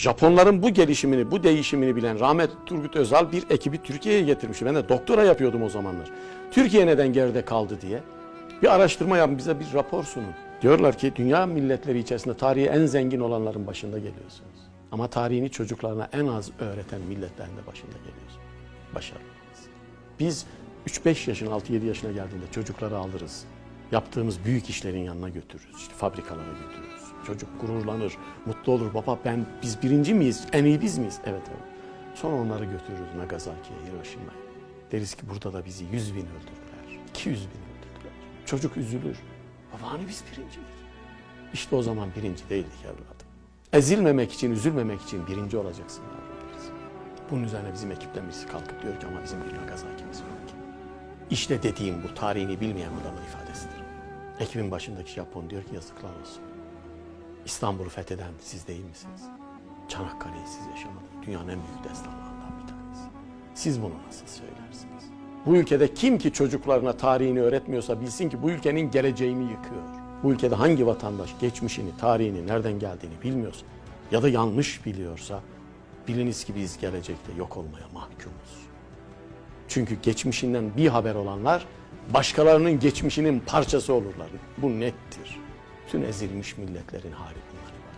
Japonların bu gelişimini, bu değişimini bilen rahmetli Turgut Özal bir ekibi Türkiye'ye getirmiş. Ben de doktora yapıyordum o zamanlar. Türkiye neden geride kaldı diye. Bir araştırma yapın, bize bir rapor sunun. Diyorlar ki dünya milletleri içerisinde tarihi en zengin olanların başında geliyorsunuz. Ama tarihini çocuklarına en az öğreten milletlerin de başında geliyorsunuz. Başarılısınız. Biz 3-5 yaşına, 6-7 yaşına geldiğinde çocukları alırız. Yaptığımız büyük işlerin yanına götürürüz. İşte fabrikalara götürürüz. Çocuk gururlanır, mutlu olur. Baba ben biz birinci miyiz? En iyi biz miyiz? Evet evet. Sonra onları götürürüz Nagasaki'ye, Hiroşima'ya. Deriz ki burada da bizi 100 bin öldürdüler. 200 bin öldürdüler. Çocuk üzülür. Baba hani biz birinciyiz? İşte o zaman birinci değildik evladım. Ezilmemek için, üzülmemek için birinci olacaksın yavrum deriz. Bunun üzerine bizim ekipten birisi kalkıp diyor ki ama bizim bir Nagasaki'miz yok ki. İşte dediğim bu tarihini bilmeyen adamın ifadesidir. Ekibin başındaki Japon diyor ki yazıklar olsun. İstanbul'u fetheden siz değil misiniz? Çanakkale'yi siz yaşamadınız. Dünyanın en büyük destanlarından bir tanesi. Siz bunu nasıl söylersiniz? Bu ülkede kim ki çocuklarına tarihini öğretmiyorsa bilsin ki bu ülkenin geleceğini yıkıyor. Bu ülkede hangi vatandaş geçmişini, tarihini, nereden geldiğini bilmiyorsa ya da yanlış biliyorsa biliniz ki biz gelecekte yok olmaya mahkumuz. Çünkü geçmişinden bir haber olanlar başkalarının geçmişinin parçası olurlar. Bu nettir bütün ezilmiş milletlerin hali bunlar.